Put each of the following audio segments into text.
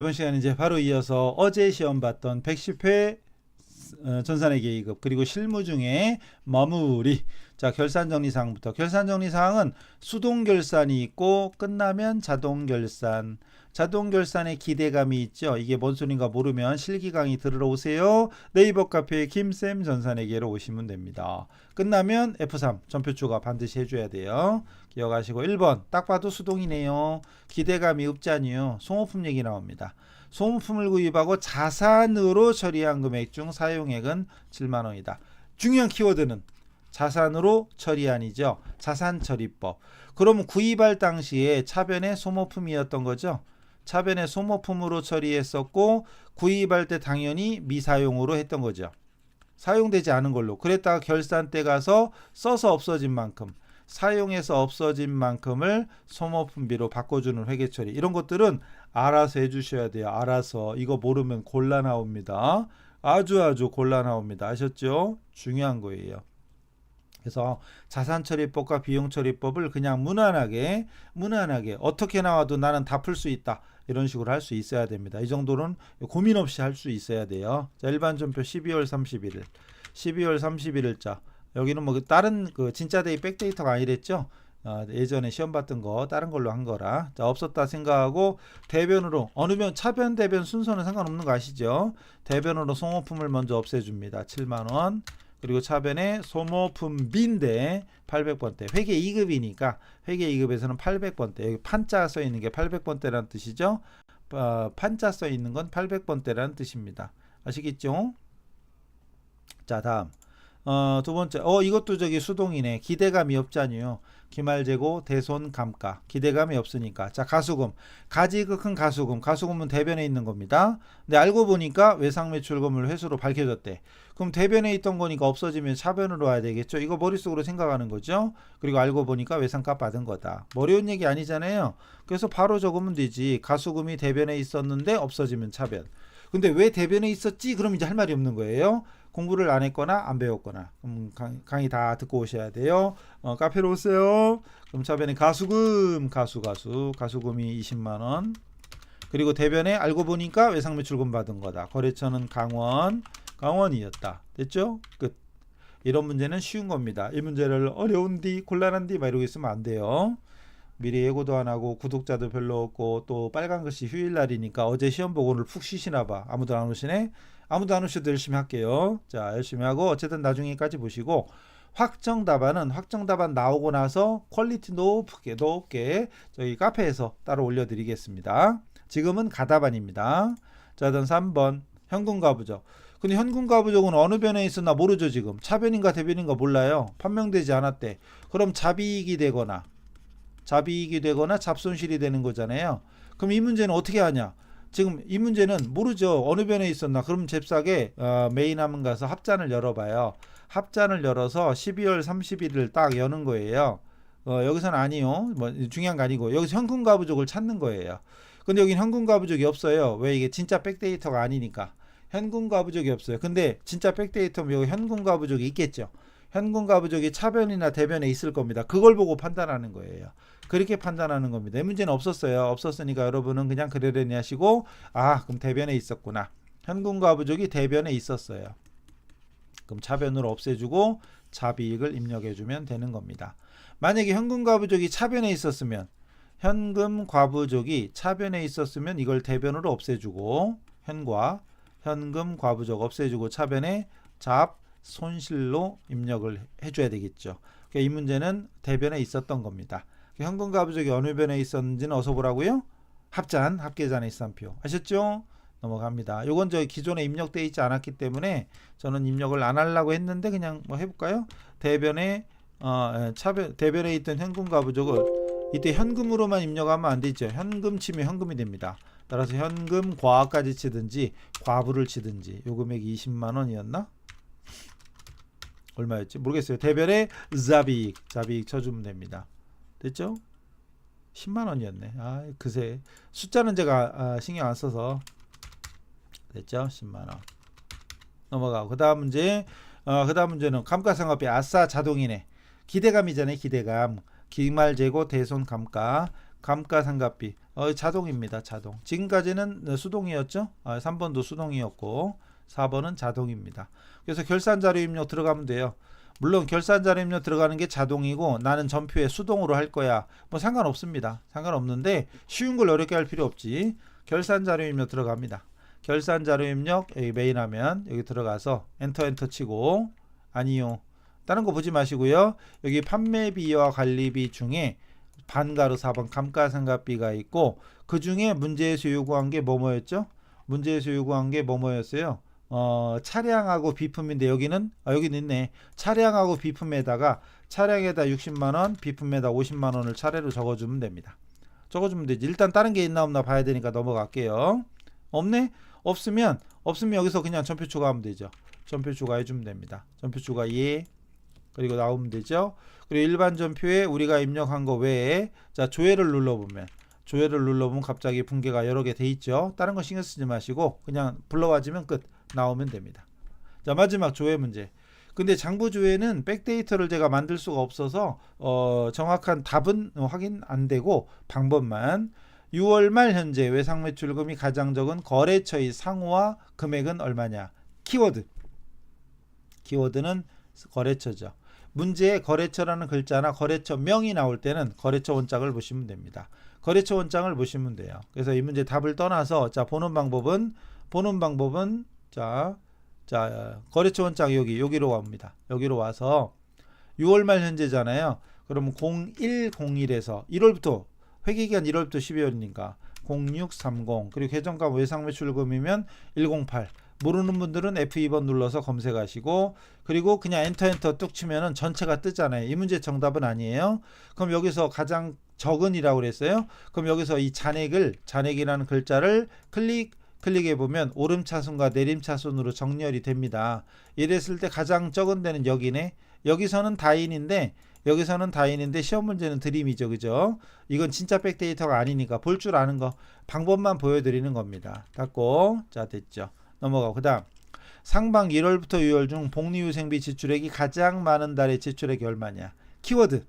이번 시간 이제 바로 이어서 어제 시험 봤던 110회 어, 전산의 계급 그리고 실무 중에 마무리. 자 결산 정리 사항부터. 결산 정리 사항은 수동 결산이 있고 끝나면 자동 결산. 자동 결산에 기대감이 있죠. 이게 뭔 소린가 모르면 실기 강의 들으러 오세요. 네이버 카페 김쌤 전산에게로 오시면 됩니다. 끝나면 F3 전표 추가 반드시 해줘야 돼요 기억하시고 1번 딱 봐도 수동이네요 기대감이 없잖니요 송호품 얘기 나옵니다 소모품을 구입하고 자산으로 처리한 금액 중 사용액은 7만 원이다. 중요한 키워드는 자산으로 처리한이죠. 자산 처리법. 그럼 구입할 당시에 차변의 소모품이었던 거죠. 차변의 소모품으로 처리했었고 구입할 때 당연히 미사용으로 했던 거죠. 사용되지 않은 걸로. 그랬다가 결산 때 가서 써서 없어진 만큼 사용해서 없어진 만큼을 소모품비로 바꿔주는 회계 처리 이런 것들은 알아서 해주셔야 돼요. 알아서 이거 모르면 곤란 나옵니다. 아주 아주 곤란 나옵니다. 아셨죠? 중요한 거예요. 그래서 자산처리법과 비용처리법을 그냥 무난하게 무난하게 어떻게 나와도 나는 다 풀 수 있다 이런 식으로 할 수 있어야 됩니다. 이 정도는 고민 없이 할 수 있어야 돼요. 자, 일반 전표 12월 31일 12월 31일자 여기는 뭐 다른 그 진짜 데이 백데이터가 아니랬죠. 어, 예전에 시험 봤던 거 다른 걸로 한 거라 자, 없었다 생각하고 대변으로 어느 변 차변 대변 순서는 상관없는 거 아시죠? 대변으로 소모품을 먼저 없애줍니다. 7만 원 그리고 차변에 소모품비인데 800번대 회계 2급이니까 회계 2급에서는 800번대 여기 판자 써 있는 게 800번대라는 뜻이죠. 어, 판자 써 있는 건 800번대라는 뜻입니다. 아시겠죠? 자 다음 어, 두 번째, 어, 이것도 저기 수동이네. 기대감이 없잖아요. 기말재고, 대손, 감가. 기대감이 없으니까. 자, 가수금. 가지그 큰 가수금. 가수금은 대변에 있는 겁니다. 근데 알고 보니까 외상 매출금을 회수로 밝혀졌대. 그럼 대변에 있던 거니까 없어지면 차변으로 와야 되겠죠. 이거 머릿속으로 생각하는 거죠. 그리고 알고 보니까 외상값 받은 거다. 어려운 얘기 아니잖아요. 그래서 바로 적으면 되지. 가수금이 대변에 있었는데 없어지면 차변. 근데 왜 대변에 있었지? 그럼 이제 할 말이 없는 거예요. 공부를 안 했거나 안 배웠거나 음, 강의 다 듣고 오셔야 돼요. 어, 카페로 오세요. 그럼 차변에 가수금 가수 가수 가수금이 20만 원. 그리고 대변에 알고 보니까 외상 매출금 받은 거다. 거래처는 강원 강원이었다. 됐죠? 끝. 이런 문제는 쉬운 겁니다. 이 문제를 어려운디 곤란한디 막 이러고 있으면 안 돼요. 미리 예고도 안 하고 구독자도 별로 없고 또 빨간 글씨 휴일날이니까 어제 시험 보고 오늘 푹 쉬시나 봐. 아무도 안 오시네. 아무도 안 오셔도 열심히 할게요. 자, 열심히 하고 어쨌든 나중에까지 보시고 확정 답안은 확정 답안 나오고 나서 퀄리티 높게 높게 저희 카페에서 따로 올려드리겠습니다. 지금은 가답안입니다. 자, 다음 3번 현금 가부적. 근데 현금 가부적은 어느 변에 있었나 모르죠 지금. 차변인가 대변인가 몰라요. 판명되지 않았대. 그럼 잡이익이 되거나 잡이익이 되거나 잡손실이 되는 거잖아요. 그럼 이 문제는 어떻게 하냐? 지금 이 문제는 모르죠. 어느 변에 있었나. 그럼 잽싸게 어, 메인 화면 가서 합잔을 열어봐요. 합잔을 열어서 12월 31일 딱 여는 거예요. 어, 여기서는 아니요. 뭐 중요한 거 아니고 여기서 현금 가부족을 찾는 거예요. 근데 여기 현금 가부족이 없어요. 왜 이게 진짜 백데이터가 아니니까. 현금 가부족이 없어요. 근데 진짜 백데이터면 여기 현금 가부족이 있겠죠. 현금 가 부족이 차변이나 대변에 있을 겁니다. 그걸 보고 판단하는 거예요. 그렇게 판단하는 겁니다. 이 문제는 없었어요. 없었으니까 여러분은 그냥 그러려니 하시고 아 그럼 대변에 있었구나. 현금 가 부족이 대변에 있었어요. 그럼 차변으로 없애주고 자비익을 입력해주면 되는 겁니다. 만약에 현금 과부족이 차변에 있었으면 현금 과부족이 차변에 있었으면 이걸 대변으로 없애주고 현과 현금 과부족 없애주고 차변에 잡 손실로 입력을 해줘야 되겠죠. 그러니까 이 문제는 대변에 있었던 겁니다. 현금 과부족이 어느 변에 있었는지는 어서 보라고요? 합잔 합계잔의 일산표 아셨죠? 넘어갑니다. 요건 저 기존에 입력되어 있지 않았기 때문에 저는 입력을 안 하려고 했는데 그냥 뭐 해볼까요? 대변에 어, 예, 차변 대변에 있던 현금 가부족을 이때 현금으로만 입력하면 안 되죠. 현금 치면 현금이 됩니다. 따라서 현금 과까지 치든지 과부를 치든지 요 금액이 20만 원이었나? 얼마였지? 모르겠어요. 대변에 자비익 자비익 쳐주면 됩니다. 됐죠? 10만 원이었네. 아, 그새 숫자는 제가 아, 신경 안 써서 됐죠? 10만 원. 넘어가고 그다음 문제 어, 그다음 문제는 감가상각비 아싸 자동이네. 기대감이잖아요. 기대감. 기말 재고 대손 감가. 감가상각비 어, 자동입니다. 자동. 지금까지는 어, 수동이었죠. 아, 3번도 수동이었고 4번은 자동입니다. 그래서 결산 자료 입력 들어가면 돼요. 물론 결산 자료 입력 들어가는 게 자동이고 나는 전표에 수동으로 할 거야. 뭐 상관없습니다. 상관없는데 쉬운 걸 어렵게 할 필요 없지. 결산 자료 입력 들어갑니다. 결산 자료 입력 여기 메인 하면 여기 들어가서 엔터 엔터 치고 아니요. 다른 거 보지 마시고요. 여기 판매비와 관리비 중에 반가로 4번 감가상각비가 있고 그 중에 문제에서 요구한 게 뭐뭐였죠? 문제에서 요구한 게 뭐뭐였어요? 어, 차량하고 비품인데 여기는 아, 여기는 있네. 차량하고 비품에다가 차량에다 60만 원, 비품에다 50만 원을 차례로 적어 주면 됩니다. 적어 주면 되지. 일단 다른 게 있나 없나 봐야 되니까 넘어갈게요. 없네? 없으면 없으면 여기서 그냥 전표 추가하면 되죠. 전표 추가해 주면 됩니다. 전표 추가 예. 그리고 나오면 되죠. 그리고 일반 전표에 우리가 입력한 거 외에 자 조회를 눌러 보면 조회를 눌러보면 갑자기 분계가 여러 개 돼 있죠. 다른 거 신경 쓰지 마시고 그냥 불러와주면 끝 나오면 됩니다. 자 마지막 조회 문제. 근데 장부 조회는 백데이터를 제가 만들 수가 없어서 어, 정확한 답은 확인 안 되고 방법만 6월 말 현재 외상 매출금이 가장 적은 거래처의 상호와 금액은 얼마냐? 키워드. 키워드는 거래처죠. 문제에 거래처라는 글자나 거래처 명이 나올 때는 거래처 원장을 보시면 됩니다. 거래처 원장을 보시면 돼요. 그래서 이 문제 답을 떠나서 자 보는 방법은 보는 방법은 자, 자 거래처 원장 여기 여기로 갑니다. 여기로 와서 6월 말 현재잖아요. 그러면 0101에서 1월부터 회계기간 1월부터 12월이니까 0630 그리고 계정가 외상 매출금이면 108 모르는 분들은 F2번 눌러서 검색하시고 그리고 그냥 엔터 엔터 뚝 치면은 전체가 뜨잖아요. 이 문제 정답은 아니에요. 그럼 여기서 가장 적은이라고 그랬어요. 그럼 여기서 이 잔액을 잔액이라는 글자를 클릭 클릭해 보면 오름 차순과 내림 차순으로 정렬이 됩니다. 이랬을 때 가장 적은 데는 여기네. 여기서는 다인인데 여기서는 다인인데 시험 문제는 드림이죠. 그죠? 이건 진짜 백데이터가 아니니까 볼 줄 아는 거 방법만 보여드리는 겁니다. 닫고 자 됐죠. 넘어가고 그 다음 상반 1월부터 6월 중 복리후생비 지출액이 가장 많은 달의 지출액이 얼마냐? 키워드.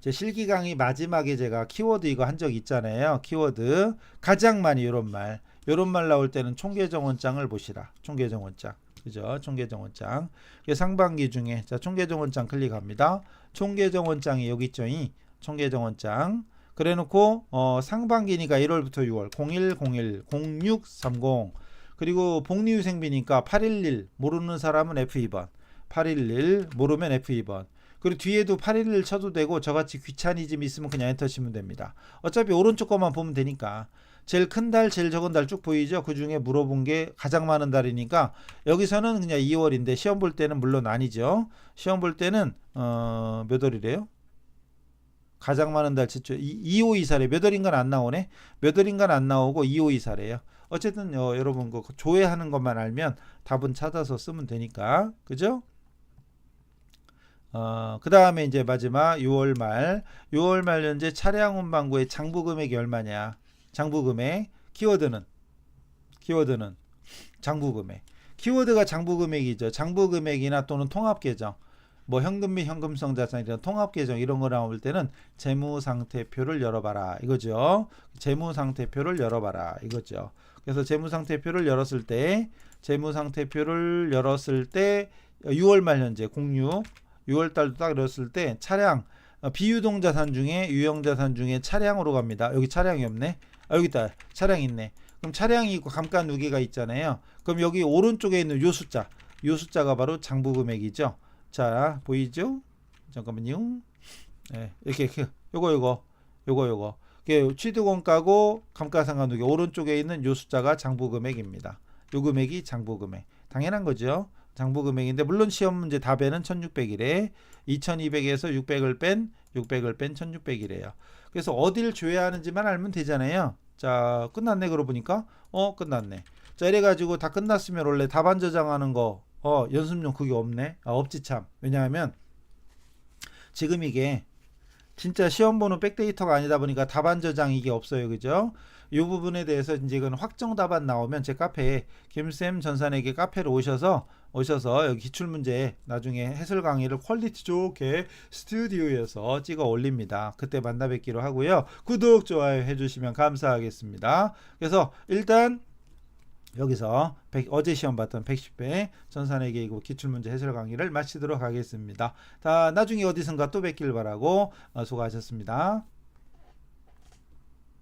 제 실기 강의 마지막에 제가 키워드 이거 한 적 있잖아요. 키워드 가장 많이 이런 말. 이런 말 나올 때는 총계정원장을 보시라. 총계정원장. 그죠? 총계정원장. 그 상반기 중에 자 총계정원장 클릭합니다. 총계정원장이 여기 있죠. 이 총계정원장. 그래 놓고 어, 상반기니까 1월부터 6월 0101 0630 그리고 복리후생비니까 811 모르는 사람은 F2번 811 모르면 F2번 그리고 뒤에도 811 쳐도 되고 저같이 귀차니즘 있으면 그냥 엔터 치면 됩니다. 어차피 오른쪽 것만 보면 되니까. 제일 큰 달 제일 적은 달 쭉 보이죠? 그 중에 물어본 게 가장 많은 달이니까 여기서는 그냥 2월인데 시험 볼 때는 물론 아니죠. 시험 볼 때는 어, 몇 월이래요? 가장 많은 달 지출 252사래 몇 월인간 안 나오네? 몇 월인간 안 나오고 252사래요. 어쨌든 어, 여러분 그 조회하는 것만 알면 답은 찾아서 쓰면 되니까. 그죠? 어, 그 다음에 이제 마지막 6월 말. 6월 말 현재 차량 운반구의 장부 금액이 얼마냐? 장부 금액. 키워드는? 키워드는 장부 금액. 키워드가 장부 금액이죠. 장부 금액이나 또는 통합 계정. 뭐 현금 및 현금성 자산 이런 통합 계정 이런 거 나올 때는 재무 상태표를 열어봐라. 이거죠. 재무 상태표를 열어봐라. 이거죠. 그래서 재무 상태표를 열었을 때 재무 상태표를 열었을 때 6월 말 현재 06 6월 달도 딱 열었을 때 차량 어, 비유동 자산 중에 유형 자산 중에 차량으로 갑니다. 여기 차량이 없네. 아 여기 있다. 차량 있네. 그럼 차량이 있고 감가 누계가 있잖아요. 그럼 여기 오른쪽에 있는 요 숫자 요 숫자가 바로 장부 금액이죠. 자 보이죠? 잠깐만요. 네, 이렇게, 이렇게 요거 요거 요거 요거 이게 취득원가고 감가상각누계 오른쪽에 있는 요 숫자가 장부 금액입니다. 요 금액이 장부 금액 당연한 거죠. 장부 금액인데 물론 시험 문제 답에는 1600이래 2200에서 600을 뺀 600을 뺀 1600이래요. 그래서 어딜 조회하는지만 알면 되잖아요. 자 끝났네 그러고 보니까 어 끝났네. 자 이래 가지고 다 끝났으면 원래 답안 저장하는 거 어, 연습용 그게 없네. 아, 없지 참. 왜냐하면 지금 이게 진짜 시험 보는 백데이터가 아니다 보니까 답안 저장 이게 없어요. 그죠? 이 부분에 대해서 이제 이건 확정 답안 나오면 제 카페에 김쌤 전산에게 카페로 오셔서 오셔서 여기 기출 문제 나중에 해설 강의를 퀄리티 좋게 스튜디오에서 찍어 올립니다. 그때 만나 뵙기로 하고요. 구독 좋아요 해주시면 감사하겠습니다. 그래서 일단 여기서 100 어제 시험 봤던 110회 전산회계 이고 기출문제 해설 강의를 마치도록 하겠습니다. 다 나중에 어디선가 또 뵙길 바라고 어, 수고하셨습니다.